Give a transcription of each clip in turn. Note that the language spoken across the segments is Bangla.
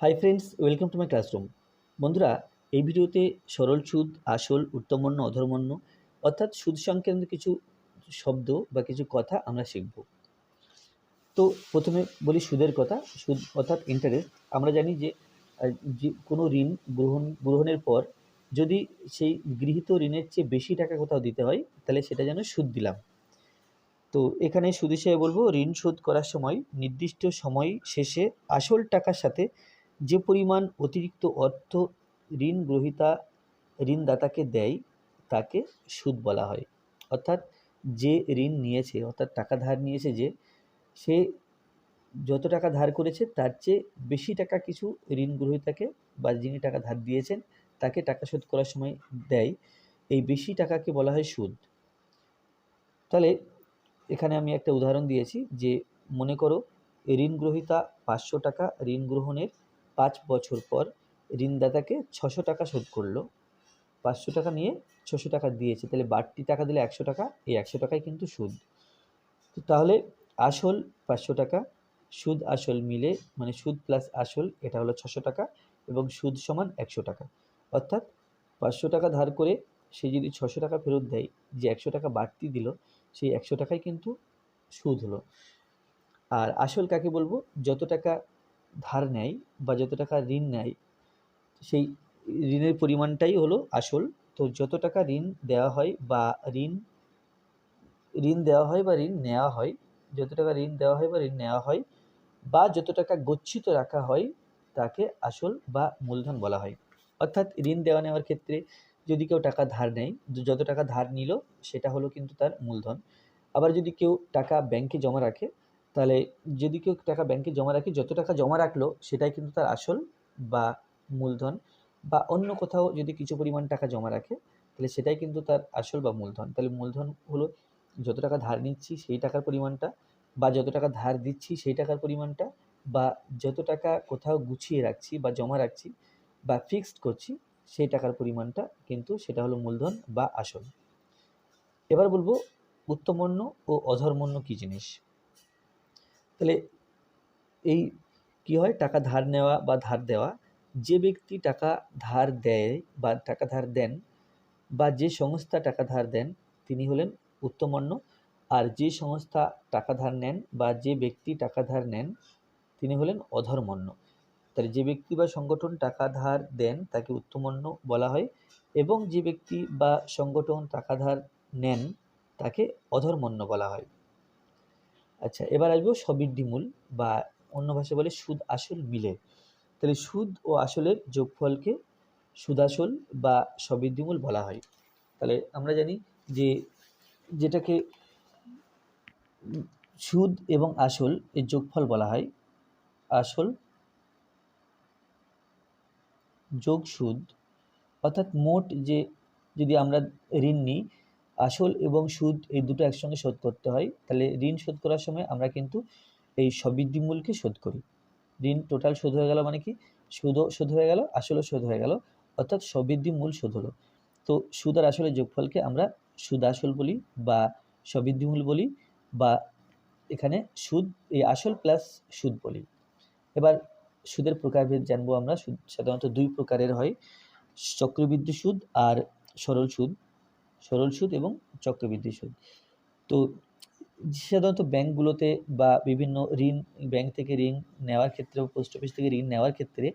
Hi friends welcome to my classroom বন্ধুরা, এই ভিডিওতে সরল সুদ, আসল উত্তমন্য অধর্মন্য অর্থাৎ সুদ সংক্রান্ত কিছু শব্দ বা কিছু কথা আমরা শিখব। তো প্রথমে বলি সুদের কথা। সুদ অর্থাৎ ইন্টারেস্ট আমরা জানি যে কোনো ঋণ গ্রহণ, গ্রহণের পর যদি সেই গৃহীত ঋণের চেয়ে বেশি টাকা কোথাও দিতে হয়, তাহলে সেটা যেন সুদ দিলাম। তো এখানে সুদ হিসেবে বলব, ঋণ শোধ করার সময়, নির্দিষ্ট সময় শেষে আসল টাকার সাথে যে পরিমাণ অতিরিক্ত অর্থ ঋণ গ্রহীতা ঋণদাতাকে দেয়, তাকে সুদ বলা হয়। অর্থাৎ যে ঋণ নিয়েছে, অর্থাৎ টাকা ধার নিয়েছে যে, সে যত টাকা ধার করেছে, তার চেয়ে বেশি টাকা কিছু ঋণ গ্রহীতাকে বা যিনি টাকা ধার দিয়েছেন, তাকে টাকা শোধ করার সময় দেয়। এই বেশি টাকাকে বলা হয় সুদ। তাহলে এখানে আমি একটা উদাহরণ দিয়েছি যে, মনে করো ঋণ গ্রহীতা পাঁচশো টাকা ঋণ গ্রহণের পাঁচ বছর পর ঋণদাতাকে ছশো টাকা শোধ করল। পাঁচশো টাকা নিয়ে ছশো টাকা দিয়েছে। তাহলে বাড়তি টাকা দিলে একশো টাকা, এই একশো টাকাই কিন্তু সুদ। তো তাহলে আসল পাঁচশো টাকা, সুদ আসল মিলে মানে সুদ প্লাস আসল, এটা হলো ছশো টাকা এবং সুদ সমান একশো টাকা। অর্থাৎ পাঁচশো টাকা ধার করে সে যদি ছশো টাকা ফেরত দেয়, যে একশো টাকা বাড়তি দিল, সেই একশো টাকাই কিন্তু সুদ হলো। আর আসল কাকে বলব? যত টাকা ধার নেয় বা যত টাকা ঋণ নেয়, সেই ঋণের পরিমাণটাই হলো আসল। তো যত টাকা ঋণ দেওয়া হয় বা ঋণ ঋণ দেওয়া হয় বা ঋণ নেওয়া হয়, যত টাকা ঋণ দেওয়া হয় বা ঋণ নেওয়া হয় বা যত টাকা গচ্ছিত রাখা হয়, তাকে আসল বা মূলধন বলা হয়। অর্থাৎ ঋণ দেওয়া নেওয়ার ক্ষেত্রে যদি কেউ টাকা ধার নেয়, যত টাকা ধার নিল, সেটা হলো কিন্তু তার মূলধন। আবার যদি কেউ টাকা ব্যাংকে জমা রাখে তাহলে যদি কেউ টাকা ব্যাংকে জমা রাখে, যত টাকা জমা রাখল, সেটাই কিন্তু তার আসল বা মূলধন। বা অন্য কোথাও যদি কিছু পরিমাণ টাকা জমা রাখে, তাহলে সেটাই কিন্তু তার আসল বা মূলধন। তাহলে মূলধন হলো যত টাকা ধার নিচ্ছি, সেই টাকার পরিমাণটা, বা যত টাকা ধার দিচ্ছি, সেই টাকার পরিমাণটা, বা যত টাকা কোথাও গুছিয়ে রাখছি বা জমা রাখছি বা ফিক্সড করছি, সেই টাকার পরিমাণটা কিন্তু সেটা হলো মূলধন বা আসল। এবার বলব, উত্তমন্য ও অধর্মন্য কী জিনিস? তাহলে এই কি হয়? টাকা ধার নেওয়া বা ধার দেওয়া, যে ব্যক্তি টাকা ধার দেয় বা টাকা ধার দেন বা যে সংস্থা টাকা ধার দেন, তিনি হলেন উত্তমন্য। আর যে সংস্থা টাকা ধার নেন বা যে ব্যক্তি টাকা ধার নেন, তিনি হলেন অধর্মন্য। তাহলে যে ব্যক্তি বা সংগঠন টাকা ধার দেন, তাকে উত্তমন্য বলা হয়। এবং যে ব্যক্তি বা সংগঠন টাকা ধার নেন, তাকে অধর্মন্য বলা হয়। আচ্ছা এবার আসব সবৃদ্ধিমূল বা অন্য ভাষায় বলে সুদ আসল মিলে। তাহলে সুদ ও আসলের যোগফলকে সুদাসল বা সবৃদ্ধিমূল বলা হয়। তাহলে আমরা জানি যে যেটাকে সুদ এবং আসল এর যোগফল বলা হয়, আসল যোগ সুদ অর্থাৎ মোট যে যদি আমরা ঋণ নিই আসল এবং সুদ এই দুটো একসঙ্গে শোধ করতে হয়। তাহলে ঋণ শোধ করার সময় আমরা কিন্তু এই সবৃদ্ধি মূলকে শোধ করি। ঋণ টোটাল শোধ হয়ে গেল মানে কি? সুদও শোধ হয়ে গেল, আসলও শোধ হয়ে গেল, অর্থাৎ সবৃদ্ধি মূল শোধ হলো। তো সুদ আর আসলের যোগফলকে আমরা সুদ আসল বলি বা সবৃদ্ধি মূল বলি বা এখানে সুদ, এই আসল প্লাস সুদ বলি। এবার সুদের প্রকারভেদ জানব আমরা। সুদ সাধারণত দুই প্রকারের হয়, চক্রবৃদ্ধি সুদ আর সরল সুদ। সরল সুদ এবং চক্রবৃদ্ধি সুদ। তো সাধারণত ব্যাংকগুলোতে বা বিভিন্ন ঋণ, ব্যাংক থেকে ঋণ নেওয়ার ক্ষেত্রে পোস্ট অফিস থেকে ঋণ নেওয়ার ক্ষেত্রে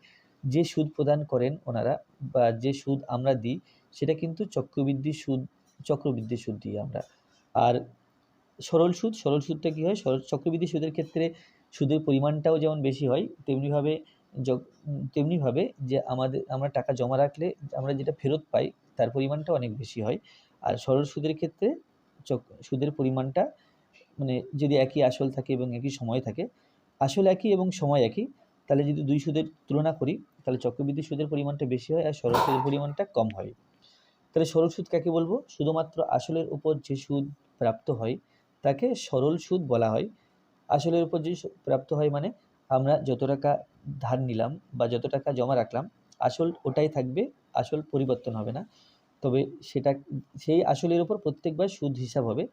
যে সুদ প্রদান করেন ওনারা বা যে সুদ আমরা দিই, সেটা কিন্তু চক্রবৃদ্ধি সুদ চক্রবৃদ্ধি সুদ দিই আমরা। আর সরল সুদ, সরল সুদটা কী হয়? সরল, চক্রবৃদ্ধি সুদের ক্ষেত্রে সুদের পরিমাণটাও যেমন বেশি হয়, তেমনিভাবে তেমনিভাবে যে আমাদের, আমরা টাকা জমা রাখলে আমরা যেটা ফেরত পাই, তার পরিমাণটা অনেক বেশি হয়। আর সরল সুদের ক্ষেত্রে সুদের পরিমাণটা মানে যদি একই আসল থাকে এবং একই সময় থাকে, আসল একই এবং সময় একই, তাহলে যদি দুই সুদের তুলনা করি, তাহলে চক্রবৃদ্ধি সুদের পরিমাণটা বেশি হয় আর সরল সুদের পরিমাণটা কম হয়। তাহলে সরল সুদ কাকে বলব? শুধুমাত্র আসলের উপর যে সুদ প্রাপ্ত হয়, তাকে সরল সুদ বলা হয়। আসলের উপর যে প্রাপ্ত হয় মানে আমরা যত টাকা ধার নিলাম বা যত টাকা জমা রাখলাম, আসল ওটাই থাকবে, আসল পরিবর্তন হবে না। তবে সেটা, সেই আসলের উপর প্রত্যেকবার সুদ হিসাব হবে।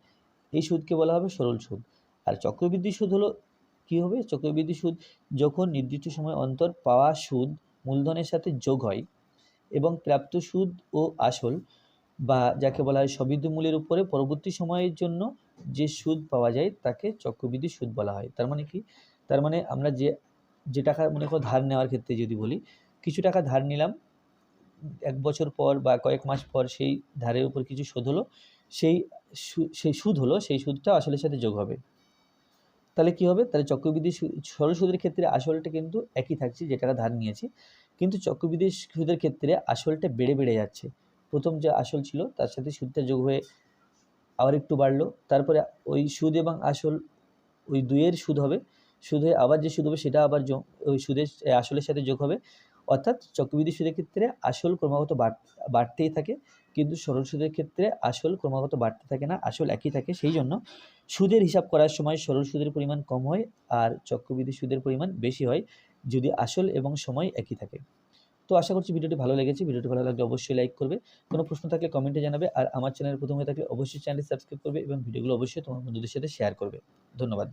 এই সুদকে বলা হবে সরল সুদ। আর চক্রবৃদ্ধি সুদ হলো কী হবে? চক্রবৃদ্ধি সুদ যখন নির্দিষ্ট সময় অন্তর পাওয়া সুদ মূলধনের সাথে যোগ হয় এবং প্রাপ্ত সুদ ও আসল বা যাকে বলা হয় সবিদ্ধ মূল্যের উপরে পরবর্তী সময়ের জন্য যে সুদ পাওয়া যায় তাকে চক্রবৃদ্ধি সুদ বলা হয়। তার মানে কি? তার মানে আমরা যে যে টাকা মনে করো ধার নেওয়ার ক্ষেত্রে যদি বলি, কিছু টাকা ধার নিলাম এক বছর পর বা কয়েক মাস পর সেই ধারের উপর কিছু শোধ হলো, সেই সেই সুদ হলো, সেই সুদটা আসলের সাথে যোগ হবে। তাহলে কি হবে? তাহলে চক্রবৃদ্ধি সরল সুদের ক্ষেত্রে আসলটা কিন্তু একই থাকছে যে টাকা ধার নিয়েছি। কিন্তু চক্রবৃদ্ধি সুদের ক্ষেত্রে আসলটা বেড়ে বেড়ে যাচ্ছে। প্রথম যে আসল ছিল, তার সাথে সুদটা যোগ হয়ে আবার একটু বাড়লো। তারপরে ওই সুদ এবং আসল, ওই দুইয়ের সুদ হবে। সুদ হয়ে আবার যে সুদ হবে, সেটা আবার ওই সুদের, আসলের সাথে যোগ হবে। অর্থাৎ চক্রবৃদ্ধি সুদের ক্ষেত্রে আসল ক্রমাগত বাড়তেই থাকে, কিন্তু সরল সুদের ক্ষেত্রে আসল ক্রমাগত বাড়তে থাকে না, আসল একই থাকে। সেই জন্য সুদের হিসাব করার সময় সরল সুদের পরিমাণ কম হয় আর চক্রবৃদ্ধি সুদের পরিমাণ বেশি হয় যদি আসল এবং সময় একই থাকে। তো আশা করছি ভিডিওটি ভালো লেগেছে। ভিডিওটি ভালো লাগলে অবশ্যই লাইক করবে। কোনো প্রশ্ন থাকলে কমেন্টে জানাবে আর আমার চ্যানেল প্রথম হয়ে থাকলে অবশ্যই চ্যানেলটি সাবস্ক্রাইব করবে এবং ভিডিওগুলো অবশ্যই তোমার বন্ধুদের সাথে শেয়ার করবে। ধন্যবাদ।